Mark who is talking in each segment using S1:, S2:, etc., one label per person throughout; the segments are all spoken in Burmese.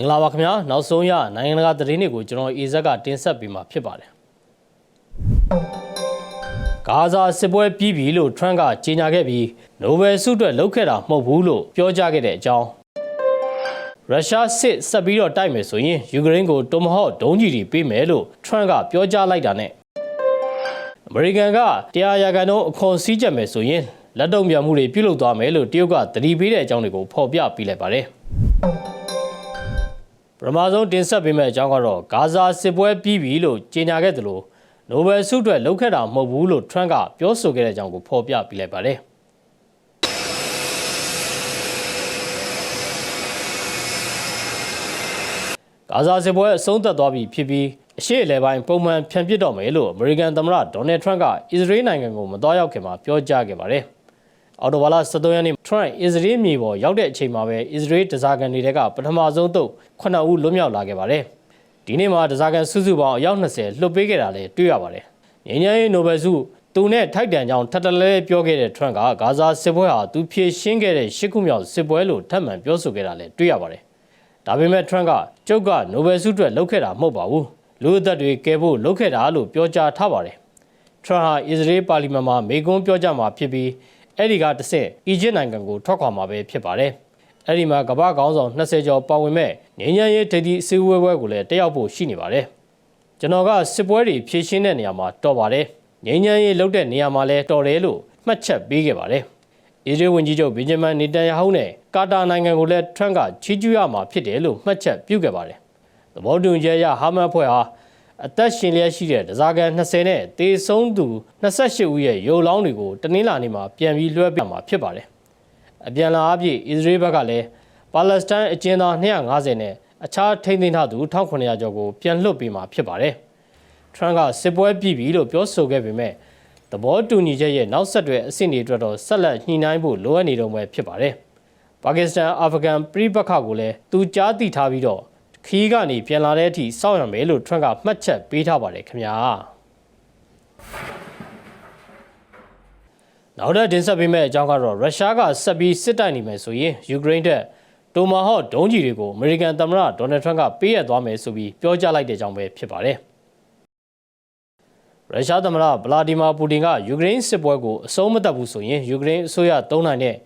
S1: င်္ဂလာပါခင်ဗျာနောက်ဆုံးရနိုင်ငံတကာသတင်းတွေကိုကျွန်တော်အေဇက်ကတင်ဆက်ပေးမှာဖြစ်ပါတယ်ဂါဇာစစ်ပွဲပြီးပြီလို့ထရန့်ကကြေညာခဲ့ပြီးနိုဘယ်ဆုအတွက်လုပ်ခဲ့တာမဟုတ်ဘူးလို့ပြောကြားခဲ့တဲ့အကြောင်းရုရှားစစ်ဆက်ပြီးတော့တိုက်မယ်ဆိုရင်ယူကရိန်းကိုတိုမဟော့ဒုံးကျည်တွေပေးမယ်လို့ထရန့်ကပြောကြားလိုက်တာနဲ့အမေရိကန်ကတရားရာကန်တော့အခွန်စည်းကြပ်မယ်ဆိုရင်လက်တုံ့ပြန်မှုတွေပြုလုပ်သွားမယ်လို့တရုတ်ကသတိပေးတဲ့အကြောင်းတွေကိုဖော်ပြပေးလိုက်ပါတယ် ပထမဆုံးတင်ဆက်ပေးမယ့်အကြောင်းကတော့ဂါဇာစစ်ပွဲပြီးပြီလို့ကြေညာခဲ့တယ်လို့နိုဘယ်ဆုအတွက်လုပ်ခဲ့တာမဟုတ်ဘူးလို့ထရန့်ကပြောဆိုခဲ့တဲ့အကြောင်းကိုဖော်ပြပေးလိုက်ပါတယ်ဂါဇာစစ်ပွဲအဆုံးသတ်သွားပြီဖြစ်ပြီးအရှေ့အလယ်ပိုင်းပုံမှန်ဖြန့်ပစ်တော့မယ်လို့အမေရိကန်သမ္မတဒေါ်နယ်ထရန့်ကအစ္စရေးနိုင်ငံကိုမတော်ရောက်ခင်မှာပြောကြားခဲ့ပါတယ်။ အော်တိုဘာလ23ရက်နေ့ထရန့်အစ္စရေးမြေပေါ်ရောက်တဲ့အချိန်မှာပဲအစ္စရေးတစားကန်တွေကပထမဆုံးသုတ်9ဦးလွတ်မြောက်လာခဲ့ပါတယ်။ဒီနေ့မှာတစားကန်စုစုပေါင်းအယောက်20လွတ်ပေးခဲ့တာလည်းတွေ့ရပါတယ်။ငြိမ်းချမ်းရေးနိုဘယ်ဆုသူနဲ့ထိုက်တန်ကြောင်ထပ်တလဲပြောခဲ့တဲ့ထရန့်ကဂါဇာစစ်ပွဲဟာသူဖြည့်ရှင်းခဲ့တဲ့ရှစ်ခုမြောက်စစ်ပွဲလို့ထပ်မံပြောဆိုခဲ့တာလည်းတွေ့ရပါတယ်။ဒါပေမဲ့ထရန့်ကကျုပ်ကနိုဘယ်ဆုအတွက်လုပ်ခဲ့တာမဟုတ်ပါဘူး။လူအသက်တွေကဲဖို့လုပ်ခဲ့တာလို့ပြောကြားထားပါတယ်။ထရန့်ဟာအစ္စရေးပါလီမန်မှာမေကွန်းပြောကြားမှာဖြစ်ပြီး အဲ့ဒီကတစ်ဆင့်အီဂျစ်နိုင်ငံကိုထွက်ခွာမှာပဲဖြစ်ပါတယ်။အဲ့ဒီမှာကမ္ဘာခေါင်းဆောင်20ကျော်ပါဝင်မဲ့ငင်းညမ်းရေးဒိဋ္ဌိအစည်းအဝေးပွဲကိုလည်းတက်ရောက်ဖို့ရှိနေပါတယ်။ကျွန်တော်ကစစ်ပွဲတွေဖြည့်ရှင်းတဲ့နေရာမှာတော်ပါတယ်။ငင်းညမ်းရေးလုပ်တဲ့နေရာမှာလည်းတော်တယ်လို့မှတ်ချက်ပေးခဲ့ပါတယ်။အစ္စရေးဝန်ကြီးချုပ်ဘင်ဂျမန်နေတန်ယာဟုနဲ့ကာတာနိုင်ငံကိုလည်းထရန့်ကချီးကျူးရမှာဖြစ်တယ်လို့မှတ်ချက်ပြုခဲ့ပါတယ်။သဘောတူညီချက်အရဟာမတ်ဖွဲ့ဟာ အသက်ရှင်လျက်ရှိတဲ့ဒဇာကန်20နဲ့တေဆုံးသူ28ဦးရဲ့ရုပ်လောင်းတွေကိုတနင်္လာနေ့မှာပြန်ပြီးလွှဲပြမှာဖြစ်ပါတယ်။အပြန်လာအပြည့်အစ္စရေးဘက်ကလည်းပါလက်စတိုင်းအကျဉ်းသား250နဲ့အခြားထိန်းသိမ်းထားသူ1900ကျော်ကိုပြန်လွှတ်ပေးမှာဖြစ်ပါတယ်။ထရန့်ကစစ်ပွဲပြည်ပြီလို့ပြောဆိုခဲ့ပေမဲ့သဘောတူညီချက်ရဲ့နောက်ဆက်တွဲအဆင့်တွေအတွက်တော့ဆက်လက်ညှိနှိုင်းဖို့လိုအပ်နေတော့မှာဖြစ်ပါတယ်။ပါကစ္စတန်အာဖဂန်ပြည်ပခါကိုလည်းသူကြားသိထားပြီးတော့ ခီးကနေပြန်လာတဲ့အထိစောင့်ရမယ်လို့ထရန့်ကမှတ်ချက်ပေးထားပါတယ်ခင်ဗျာနောက်တဲ့တင်ဆက်ပေးမယ့်အကြောင်းကတော့ရုရှားကဆက်ပြီးစစ်တိုက်နေမယ်ဆိုရင်ယူကရိန်းတက်တိုမာဟော့ဒုံးကျည်တွေကိုအမေရိကန်သမ္မတဒေါ်နယ်ထရန့်ကပေးရသွားမယ်ဆိုပြီးပြောကြားလိုက်တဲ့အကြောင်းပဲဖြစ်ပါတယ်ရုရှားသမ္မတဗလာဒီမာပူတင်ကယူကရိန်းစစ်ပွဲကိုအဆုံးမသတ်ဘူးဆိုရင်ယူကရိန်းအစိုးရသုံးနိုင်တဲ့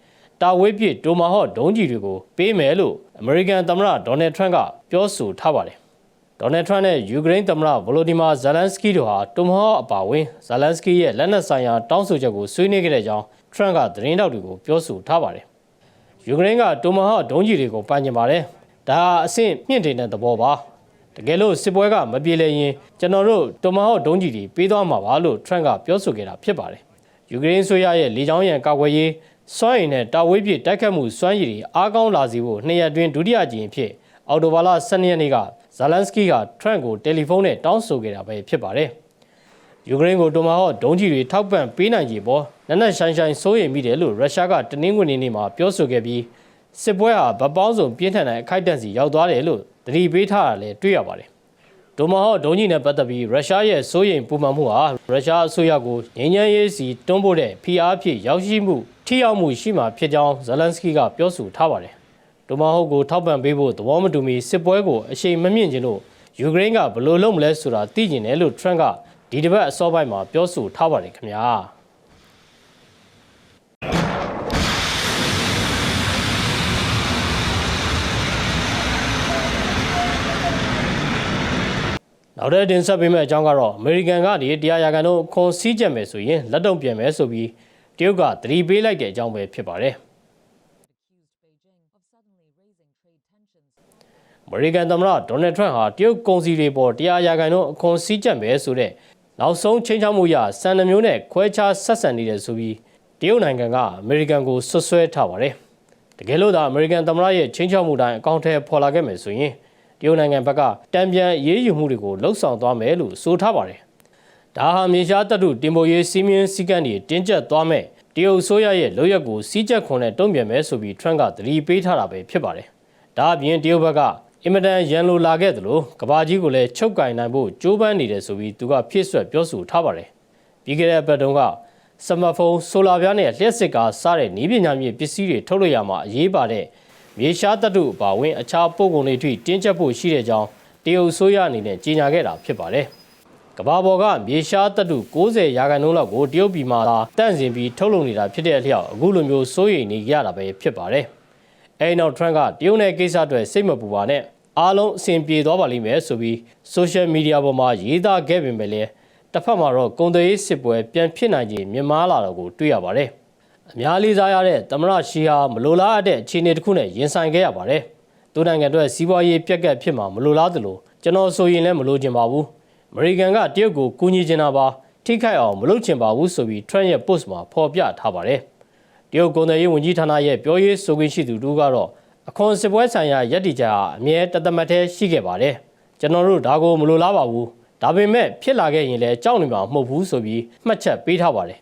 S1: တာဝေးပစ်တိုမာဟော့ဒုံးကျည်တွေကိုပေးမယ်လို့အမေရိကန်သမ္မတဒေါ်နယ်ထရန့်ကပြောဆိုထားပါတယ်။ဒေါ်နယ်ထရန့်နဲ့ယူကရိန်းသမ္မတဗလိုဒီမာဇလန်စကီတို့ဟာတိုမာဟော့အပါအဝင်ဇလန်စကီရဲ့လက်နက်ဆိုင်ရာတောင်းဆိုချက်ကိုဆွေးနွေးခဲ့တဲ့အကြောင်းထရန့်ကသတင်းတောက်တွေကိုပြောဆိုထားပါတယ်။ယူကရိန်းကတိုမာဟော့ဒုံးကျည်တွေကိုပန်ကျင်ပါတယ်။ဒါဟာအဆင့်မြင့်တင်တဲ့သဘောပါ။တကယ်လို့စစ်ပွဲကမပြေလည်ရင်ကျွန်တော်တို့တိုမာဟော့ဒုံးကျည်တွေပေးသွားမှာပါလို့ထရန့်ကပြောဆိုခဲ့တာဖြစ်ပါတယ်။ယူကရိန်းဆိုရရဲ့လေကြောင်းရန်ကာကွယ်ရေး စွမ်းရည်နဲ့တာဝေးပြစ်တိုက်ခတ်မှုစွမ်းရည်တွေအားကောင်းလာစေဖို့နှစ်ရက်အတွင်းဒုတိယကြိမ်ဖြစ်အော်တိုဘာလ12ရက်နေ့ကဇာလန်စကီကထရန့်ကိုတယ်လီဖုန်းနဲ့တောင်းဆိုခဲ့တာပဲဖြစ်ပါတယ်။ယူကရိန်းကိုတိုမာဟော့ဒုံးကျည်တွေထောက်ပံ့ပေးနိုင်ကြပေါ်နက်နက်ရှိုင်းရှိုင်းစိုးရိမ်မိတယ်လို့ရုရှားကတနင်္ဂနွေနေ့မှာပြောဆိုခဲ့ပြီးစစ်ပွဲဟာဗပောင်းစုံပြင်းထန်တဲ့အခိုက်အတန့်စီရောက်သွားတယ်လို့သတိပေးထားတာလည်းတွေ့ရပါတယ်။ ဒိုမာဟော့ဒုံးကြီးနဲ့ပတ်သက်ပြီးရုရှားရဲ့စိုးရိမ်ပူပန်မှုဟာရုရှားအစိုးရကိုငြိမ်းချမ်းရေးစီတွန်းပို့တဲ့ဖိအားဖြင့်ရောက်ရှိမှုထိရောက်မှုရှိမှာဖြစ်ကြောင်းဇလန်စကီကပြောဆိုထားပါတယ်။ဒိုမာဟုတ်ကိုထောက်ပံ့ပေးဖို့သဘောမတူမီစစ်ပွဲကိုအရှိန်မမြင့်ခြင်းလို့ယူကရိန်းကဘယ်လိုလုပ်မလဲဆိုတာသိကျင်တယ်လို့ထရန့်ကဒီတစ်ပတ်အစောပိုင်းမှာပြောဆိုထားပါတယ်ခင်ဗျာ။ နောက်တဲ့တင်ဆက်ပေးမယ့်အကြောင်းကတော့အမေရိကန်ကနေတရားရကန်တို့ခွန်စည်းချက်မယ်ဆိုရင်လက်တုံပြန်မယ်ဆိုပြီးတရုတ်ကသတိပေးလိုက်တဲ့အကြောင်းပဲဖြစ်ပါတယ်။
S2: accused Beijing of suddenly raising trade tensions.
S1: အမေရိကန်သမ္မတဒေါ်နယ်ထရန့်ဟာတရုတ်ကုန်စည်တွေပေါ်တရားရကန်တို့အခွန်စည်းကြပ်မယ်ဆိုတဲ့နောက်ဆုံးချင်းချောက်မှုရစံနှမျိုးနဲ့ခွဲခြားဆက်ဆံနေတယ်ဆိုပြီးတရုတ်နိုင်ငံကအမေရိကန်ကိုဆွဆွဲထားပါတယ်။တကယ်လို့သာအမေရိကန်သမ္မတရဲ့ချင်းချောက်မှုတိုင်းအကောင့်ထဲပေါ်လာခဲ့မယ်ဆိုရင် တရုတ်နိုင်ငံဘက်ကတံပြန်ရေးယူမှုတွေကိုလှုံ့ဆော်သွားမယ်လို့ဆိုထားပါတယ်။ဒါဟာမြေရှားတပ်ထုတင်ပိုရေးစီးမြင်စည်းကမ်းတွေတင်းကျပ်သွားမယ်တရုတ်ဆိုရရဲ့လုပ်ရက်ကိုစီးကျက်ခွန်နဲ့တုံ့ပြန်မယ်ဆိုပြီးထရန့်ကသတိပေးထားတာပဲဖြစ်ပါတယ်။ဒါအပြင်တရုတ်ဘက်ကအင်မတန်ရန်လိုလာခဲ့သလိုကဘာကြီးကိုလည်းချုပ်ကင်နိုင်ဖို့ကြိုးပမ်းနေတယ်ဆိုပြီးသူကဖြည့်ဆွက်ပြောဆိုထားပါတယ်။ပြီးခဲ့တဲ့ပတ်တုန်းကစမတ်ဖုန်းဆိုလာပြားနဲ့လျှက်စစ်ကားစတဲ့နည်းပညာမြင့်ပစ္စည်းတွေထုတ်လို့ရမှာအရေးပါတဲ့ မြေရှားတပ်တုအပါအဝင်အခြားပို့ကုန်တွေထိတင်းကျပ်ဖို့ရှိတဲ့ကြောင်းတရုတ်ဆိုရအနေနဲ့ကြေညာခဲ့တာဖြစ်ပါတယ်။ကမ္ဘာပေါ်ကမြေရှားတပ်တု90ရာခိုင်နှုန်းလောက်ကိုတရုတ်ပြည်မှာသာတန့်စင်ပြီးထုတ်လုပ်နေတာဖြစ်တဲ့အလျောက်အခုလိုမျိုးစိုးရိမ်နေကြတာပဲဖြစ်ပါတယ်။အဲဒီနောက် Trump ကတရုတ်နယ်ကိစ္စအတွက်စိတ်မပူပါနဲ့အားလုံးအဆင်ပြေသွားပါလိမ့်မယ်ဆိုပြီး social media ပေါ်မှာရေးသားခဲ့ပေမဲ့လည်းတစ်ဖက်မှာတော့ကုန်သွယ်ရေးစစ်ပွဲပြန်ဖြစ်နိုင်ခြင်းမြင်မာလာတော့ကိုတွေ့ရပါတယ်။ အများလေးစားရတဲ့သမရရှီဟာမလိုလားအပ်တဲ့အခြေအနေတစ်ခုနဲ့ရင်ဆိုင်ခဲ့ရပါတယ်။သူနိုင်ငံအတွက်စီးပွားရေးပြက်ကတ်ဖြစ်မှာမလိုလားသလိုကျွန်တော်ဆိုရင်လည်းမလိုချင်ပါဘူး။အမေရိကန်ကတရုတ်ကိုကူညီချင်တာပါထိခိုက်အောင်မလုပ်ချင်ပါဘူးဆိုပြီး Trump ရဲ့ post မှာဖော်ပြထားပါတယ်။တရုတ်ကုန်သွယ်ရေးဝန်ကြီးဌာနရဲ့ပြောရေးဆိုခွင့်ရှိသူတို့ကတော့အခွန်စစ်ပွဲဆိုင်ရာရည်တည်ကြအမြဲတသမတ်သေးရှိခဲ့ပါတယ်။ကျွန်တော်တို့ဒါကိုမလိုလားပါဘူး။ဒါပေမဲ့ဖြစ်လာခဲ့ရင်လည်းကြောက်နေမှာမဟုတ်ဘူးဆိုပြီးမှတ်ချက်ပေးထားပါတယ်။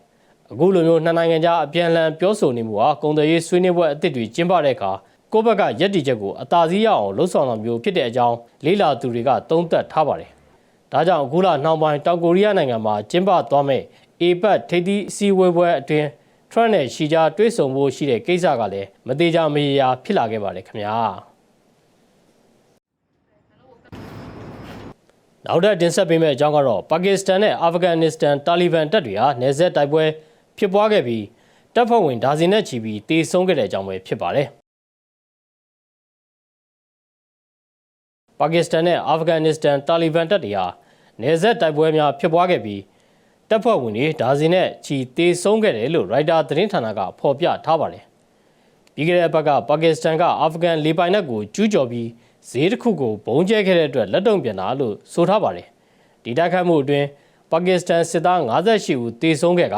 S1: အခုလိုမျိုးနှစ်နိုင်ငံကြားအပြန်အလှန်ပြောဆိုနေမှုဟာကုန်သွယ်ရေးဆွေးနွေးပွဲအသစ်တွေကျင်းပတဲ့အခါကိုယ့်ဘက်ကရည်တည်ချက်ကိုအသာစီးရအောင်လှုပ်ဆောင်တာမျိုးဖြစ်တဲ့အကြောင်းလေးလာသူတွေကသုံးသပ်ထားပါတယ်။ဒါကြောင့်အခုလနှောင်းပိုင်းတောင်ကိုရီးယားနိုင်ငံမှာကျင်းပသွားမယ့် APEC ထိပ်သီးအစည်းအဝေးပွဲအတွင်း Trump နဲ့ရှီဂျာတွဲဆုံဖို့ရှိတဲ့ကိစ္စကလည်းမသေးကြမရေရာဖြစ်လာခဲ့ပါတယ်ခင်ဗျာနောက်ထပ်တင်ဆက်ပေးမယ့်အကြောင်းကတော့ပါကစ္စတန်နဲ့အာဖဂန်နစ္စတန်တာလီဘန်တပ်တွေဟာနယ်စပ်တိုက်ပွဲ ဖြစ်ပွားခဲ့ပြီးတပ်ဖွဲ့ဝင်ဒါဇင်နဲ့ချီပြီးတေဆုံးခဲ့တဲ့အကြောင်းပဲဖြစ်ပါတယ်ပါကစ္စတန်နဲ့အာဖဂန်နစ္စတန်တာလီဘန်တပ်တွေဟာနယ်စပ်တိုက်ပွဲများဖြစ်ပွားခဲ့ပြီးတပ်ဖွဲ့ဝင်တွေဒါဇင်နဲ့ချီတေဆုံးခဲ့တယ်လို့ရိုက်တာသတင်းဌာနကဖော်ပြထားပါတယ်။ပြီးခဲ့တဲ့ဘက်ကပါကစ္စတန်ကအာဖဂန်လေပိုင်နက်ကိုကျူးကျော်ပြီးဈေးတစ်ခုကိုဘုံကျဲခဲ့တဲ့အတွက်လက်တုံပြန်တာလို့ဆိုထားပါတယ်။ဒီတိုက်ခိုက်မှုအတွင်းပါကစ္စတန်စစ်သား58ဦးတေဆုံးခဲ့က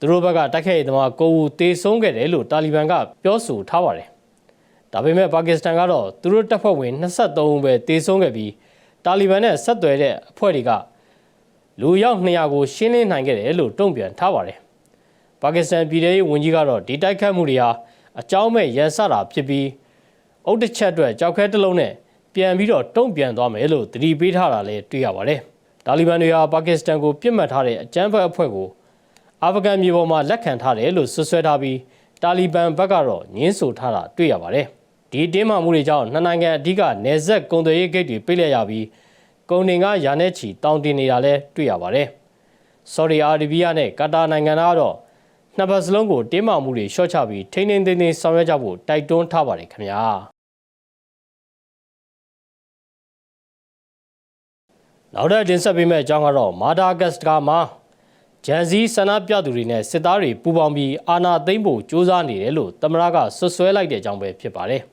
S1: သူတို့ဘက်ကတိုက်ခိုက်ရေးသမား9ဦးတေဆုံးခဲ့တယ်လို့တာလီဘန်ကပြောဆိုထားပါတယ်။ဒါပေမဲ့ပါကစ္စတန်ကတော့သူတို့တပ်ဖွဲ့ဝင်23ဦးပဲတေဆုံးခဲ့ပြီးတာလီဘန်နဲ့ဆက်သွယ်တဲ့အဖွဲ့တွေကလူရောက်200ကိုရှင်းလင်းနိုင်ခဲ့တယ်လို့တုံ့ပြန်ထားပါတယ်။ပါကစ္စတန်ပြည်ထောင်ရေးဝန်ကြီးကတော့ဒီတိုက်ခတ်မှုတွေဟာအကြောင်းမဲ့ရန်စတာဖြစ်ပြီးအုတ်တစ်ချက်အတွက်ကြောက်ခဲတစ်လုံးနဲ့ပြန်ပြီးတော့တုံ့ပြန်သွားမယ်လို့သတိပေးထားတာလည်းတွေ့ရပါတယ်။တာလီဘန်တွေဟာပါကစ္စတန်ကိုပြစ်မှတ်ထားတဲ့အကြမ်းဖက်အဖွဲ့ကို အာဖဂန်မြေပေါ်မှာလက်ခံထားတယ်လို့ဆွဆွဲထားပြီးတာလီဘန်ဘက်ကတော့ညှင်းဆိုထားတာတွေ့ရပါတယ်။ဒီတင်းမာမှုတွေကြောင့်နှစ်နိုင်ငံအဓိကနေဆက်ကုန်သွယ်ရေးဂိတ်တွေပိတ်လိုက်ရပြီးကုန်တင်ကရာနဲ့ချီတောင်းတင်နေတာလည်းတွေ့ရပါတယ်။ဆော်ဒီအာရေဗီးယားနဲ့ကာတာနိုင်ငံသားကတော့နှစ်ပတ်စလုံးကိုတင်းမာမှုတွေရှော့ချပြီးထိန်းထိန်းသိမ်းသိမ်းဆောင်ရွက်ကြဖို့တိုက်တွန်းထားပါတယ်ခင်ဗျာ။နောက်ထပ်တင်ဆက်ပေးမယ့်အကြောင်းကတော့မာဒါဂတ်စကာမှာ ဂျန်စီဆန္ဒပြသူတွေနဲ့စစ်သားတွေပူးပေါင်းပြီးအာဏာသိမ်းဖို့ကြိုးစားနေတယ်လို့သမ္မတကဆွဆွဲလိုက်တဲ့အကြောင်းပဲဖြစ်ပါတယ်။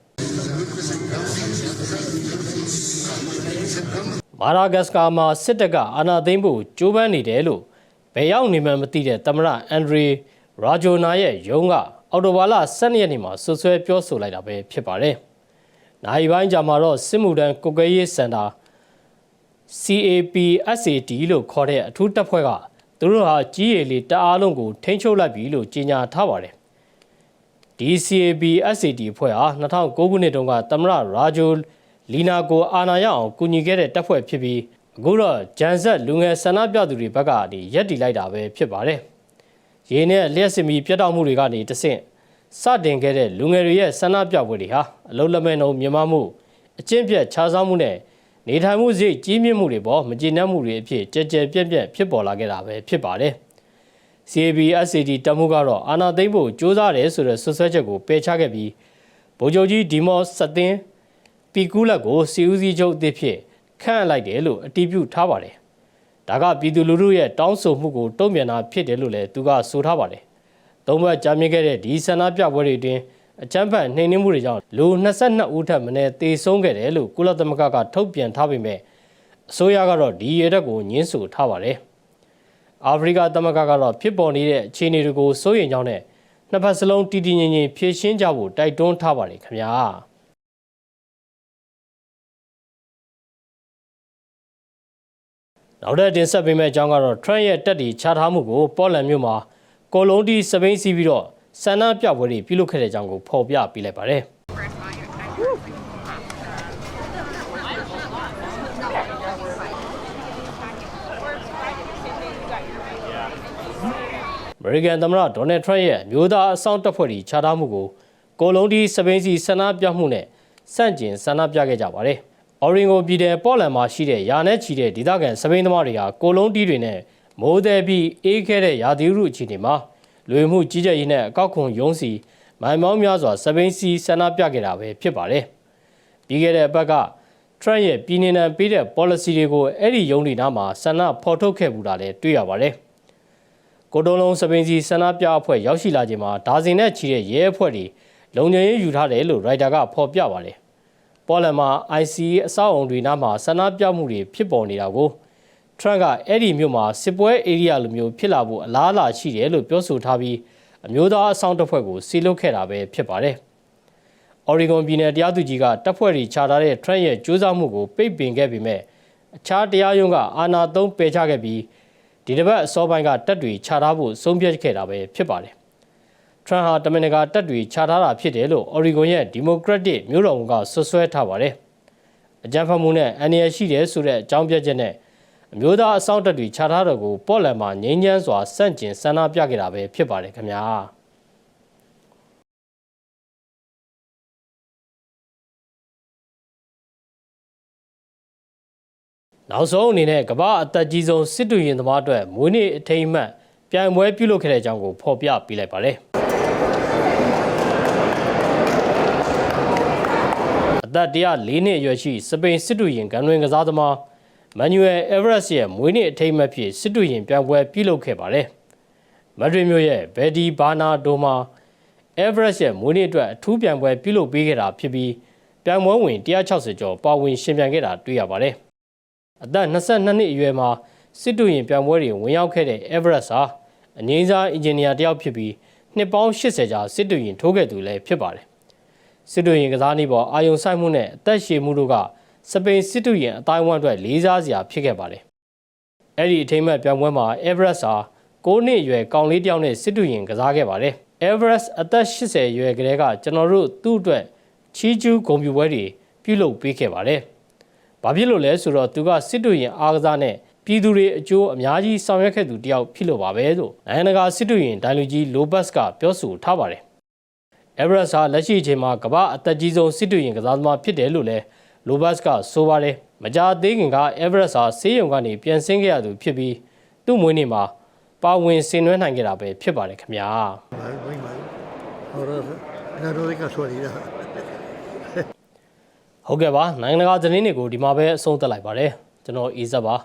S1: မာဒါဂတ်စကာမှာစစ်တပ်ကအာဏာသိမ်းဖို့ကြိုးပမ်းနေတယ်လို့ဘယ်ရောက်နေမှမသိတဲ့သမ္မတအန်ဒရီရာဂျိုနာရဲ့ရုံးကအော်တိုဘာလ12ရက်နေ့မှာဆွဆွဲပြောဆိုလိုက်တာပဲဖြစ်ပါတယ်။နိုင်ပိုင်းကြာမှာတော့စစ်မှုထမ်းကုတ်ကဲရေးစင်တာ CAPSAT လို့ခေါ်တဲ့အထူးတပ်ဖွဲ့က သူတို့ဟာကြီးရည်လေးတအားလုံးကိုထိန်းချုပ်လိုက်ပြီလို့ကြေညာထားပါတယ်။ DCAPSAT အဖွဲ့ဟာ2009ခုနှစ်တုန်းကသမ္မတရာဂျိုလီနာကိုအာဏာရအောင်ကူညီခဲ့တဲ့တပ်ဖွဲ့ဖြစ်ပြီးအခုတော့ဂျန်ဆက်လူငယ်ဆန္ဒပြသူတွေဘက်ကနေရက်တီလိုက်တာပဲဖြစ်ပါတယ်။ရင်းနဲ့လျှက်စင်မီပြတ်တောက်မှုတွေကနေတဆင့်စတင်ခဲ့တဲ့လူငယ်တွေရဲ့ဆန္ဒပြပွဲတွေဟာအလုံးလက်မဲ့နှုံမြင်မမှုအကျင့်ပြတ်ခြားစားမှုနဲ့ နေထိုင်မှုစိတ်ကြီးမြင့်မှုတွေပေါ်မကျေနပ်မှုတွေအဖြစ်ကြဲကြဲပြန့်ပြန့်ဖြစ်ပေါ်လာခဲ့တာပဲဖြစ်ပါတယ်။ CABSCD တမှုကတော့အာနာသိမ့်ဖို့စ조사တယ်ဆိုတဲ့ဆွဆွဲချက်ကိုပယ်ချခဲ့ပြီးဗိုလ်ချုပ်ကြီးဒီမော့စတင်ပီကူးလက်ကိုစီဦးစီးချုပ်အသစ်ဖြစ်ခန့်အပ်လိုက်တယ်လို့အတည်ပြုထားပါတယ်။ဒါကပြည်သူလူထုရဲ့တောင်းဆိုမှုကိုတုံ့ပြန်တာဖြစ်တယ်လို့လည်းသူကဆိုထားပါတယ်။သုံးဘက်ကြာမြင့်ခဲ့တဲ့ဒီဆန္ဒပြပွဲတွေအတွင်း အကြမ်းဖက်နှိမ်နင်းမှုတွေကြောင့်လူ22ဦးထပ်မံတေဆုံးခဲ့တယ်လို့ကုလသမဂ္ဂကထုတ်ပြန်ထားပေမဲ့အစိုးရကတော့ဒီရတဲ့ကိုညှင်းဆိုထားပါတယ်။အာဖရိကသမဂ္ဂကတော့ဖြစ်ပေါ်နေတဲ့အခြေအနေတွေကိုစိုးရိမ်ကြောင်းနဲ့နှစ်ဖက်စလုံးတည်တည်ငြိမ်ငြိမ်ဖြေရှင်းကြဖို့တိုက်တွန်းထားပါတယ်ခင်ဗျာ။နောက်တဲ့တင်ဆက်ပေးမယ့်အကြောင်းကတော့ Trump ရဲ့တက်တီချထားမှုကိုပေါ်လန်မြို့မှာကိုလုံးတီစပိန်စီးပြီးတော့ ဆန္ဒပြပွဲတွေပြုလုပ်ခဲ့တဲ့အကြောင်းကိုဖော်ပြပေးလိုက်ပါတယ်အမေရိကန်သမ္မတဒေါ်နယ်ထရန့်ရဲ့မျိုးသားအဆောင်တပ်ဖွဲ့ကြီးခြားထားမှုကိုကိုလုံးဒီစပိန်စီဆန္ဒပြမှုနဲ့စန့်ကျင်ဆန္ဒပြခဲ့ကြပါတယ်။အော်ရင်ဂိုပြည်နယ်ပေါ်လန်မှာရှိတဲ့ယာနဲ့ချီတဲ့ဒေသခံစပိန်သမားတွေဟာကိုလုံးတီးတွေနဲ့မိုးသည်ပြီးအေးခဲတဲ့ရာသီဥတုအခြေအနေမှာ လူဝင်မှုကြီးကြပ်ရေးနဲ့အကောက်ခွန်ရုံးစီမိုင်မောင်းများစွာစပိန်စီဆန္ဒပြခဲ့တာပဲဖြစ်ပါတယ်။ပြီးခဲ့တဲ့အပတ်က Trump ရဲ့ပြည်내နံပေးတဲ့ policy တွေကိုအဲ့ဒီယုံဒီနာမှာဆန္ဒဖော်ထုတ်ခဲ့မှုတာလည်းတွေ့ရပါတယ်။ကိုတုံးလုံးစပိန်စီဆန္ဒပြအဖွဲ့ရောက်ရှိလာချိန်မှာဒါဇင်နဲ့ချီတဲ့ရဲအဖွဲ့တွေလုံခြုံရေးယူထားတယ်လို့ရိုက်တာကဖော်ပြပါတယ်။ပေါ်လန်မှာ ICE အဆောက်အုံတွေနားမှာဆန္ဒပြမှုတွေဖြစ်ပေါ်နေတာကို Trump ကအဲ့ဒီမြို့မှာစစ်ပွဲ area လိုမျိုးဖြစ်လာဖို့အလားအလာရှိတယ်လို့ပြောဆိုထားပြီးအမျိုးသားအဆောင်တစ်ဖွဲ့ကိုစီလုတ်ခဲ့တာပဲဖြစ်ပါတယ်။ Oregon ပြည်နယ်တရားသူကြီးကတပ်ဖွဲ့တွေခြားထားတဲ့ Trump ရဲ့ကြိုးစားမှုကိုပိတ်ပင်ခဲ့ပေမဲ့အခြားတရားရုံးကအာဏာသုံးပယ်ချခဲ့ပြီးဒီတစ်ပတ်အစောပိုင်းကတပ်တွေခြားထားဖို့ဆုံးဖြတ်ခဲ့တာပဲဖြစ်ပါတယ်။ Trump ဟာတမင်တကာတပ်တွေခြားထားတာဖြစ်တယ်လို့ Oregon ရဲ့ Democratic မြို့တော်ဝန်ကဆွဆွဲထားပါတယ်။အကြမ်းဖက်မှုနဲ့အန္တရာယ်ရှိတယ်ဆိုတဲ့အကြောင်းပြချက်နဲ့ အမျိုးသားအစောင့်တပ်တွေခြားထားတော့ကိုပေါ်လန်မှာငြိမ်းချမ်းစွာစန့်ကျင်ဆန္ဒပြခဲ့တာပဲဖြစ်ပါတယ်ခင်ဗျာ။နောက်ဆုံးအနေနဲ့ကမ္ဘာအသက်ကြီးဆုံးစစ်တူရင်သမားအတွက်မွေးနေ့အထိမ်းအမှတ်ပြိုင်ပွဲပြုလုပ်ခဲ့တဲ့အကြောင်းကိုဖော်ပြပေးလိုက်ပါတယ်။အသက်104နှစ်အရွယ်ရှိစပိန်စစ်တူရင်ဂန်တွင်ကစားသမား မန်နျူယ်အက်ဗရက်စ်ရဲ့မွေးနေ့အထိမ်းအမှတ်ဖြစ်စစ်တူရင်ပြိုင်ပွဲပြုလုပ်ခဲ့ပါတယ်။မက်ဒရစ်မြို့ရဲ့ဘယ်ဒီဘာနာဒိုမှာအက်ဗရက်စ်ရဲ့မွေးနေ့အတွက်အထူးပြိုင်ပွဲပြုလုပ်ပေးခဲ့တာဖြစ်ပြီးပြိုင်ပွဲဝင်160ကျော်ပါဝင်ရှင်ပြိုင်ခဲ့တာတွေ့ရပါတယ်။အသက်22နှစ်အရွယ်မှာစစ်တူရင်ပြိုင်ပွဲတွေဝင်ရောက်ခဲ့တဲ့ Everest ဟာအငိမ့်စားအင်ဂျင်နီယာတစ်ယောက်ဖြစ်ပြီးနှစ်ပေါင်း80ကြာစစ်တူရင်ထိုးခဲ့သူလည်းဖြစ်ပါတယ်။စစ်တူရင်ကစားနည်းပေါ်အာယုံဆိုင်မှုနဲ့အသက်ရှည်မှုတို့က စပိန်စစ်တူရင်အတိုင်းအဝန်းအတွက်လေးစားစရာဖြစ်ခဲ့ပါတယ်။အဲ့ဒီအထိမ်းအမှတ်ပြိုင်ပွဲမှာ Everest ဟာ9နှစ်အရွယ်ကောင်လေးတစ်ယောက်နဲ့စစ်တူရင်ကစားခဲ့ပါတယ်။ Everest အသက်80အရွယ်ကလေးကကျွန်တော်တို့သူ့အတွက်ချီးကျူးဂုဏ်ပြုပွဲတွေပြုလုပ်ပေးခဲ့ပါတယ်။ဘာဖြစ်လို့လဲဆိုတော့သူကစစ်တူရင်အားကစားနဲ့ပြည်သူတွေအကျိုးအများကြီးဆောင်ရွက်ခဲ့သူတယောက်ဖြစ်လို့ပါပဲလို့နိုင်ငံတကာစစ်တူရင်ဒိုင်လူကြီးလိုဘတ်ကပြောဆိုထားပါတယ်။ Everest ဟာလက်ရှိအချိန်မှာကမ္ဘာအသက်ကြီးဆုံးစစ်တူရင်ကစားသမားဖြစ်တယ်လို့လည်း လိုဘတ်ကဆိုပါတယ်။မကြာသေးခင်က Everest ဟာဆေးရုံကနေပြန်ဆင်းခဲ့ရသူဖြစ်ပြီးသူ့မွေးနေ့မှာပါဝင်ဆင်နွှဲနိုင်ခဲ့တာပဲဖြစ်ပါတယ်ခင်ဗျာ။
S2: Mal, muy mal. Ahora, una no de casualidad.
S1: ဟုတ်ကဲ့ပါနိုင်ငံတကာသတင်းတွေကိုဒီမှာပဲအဆုံးသတ်လိုက်ပါတယ်ကျွန်တော်အေးဆက်ပါ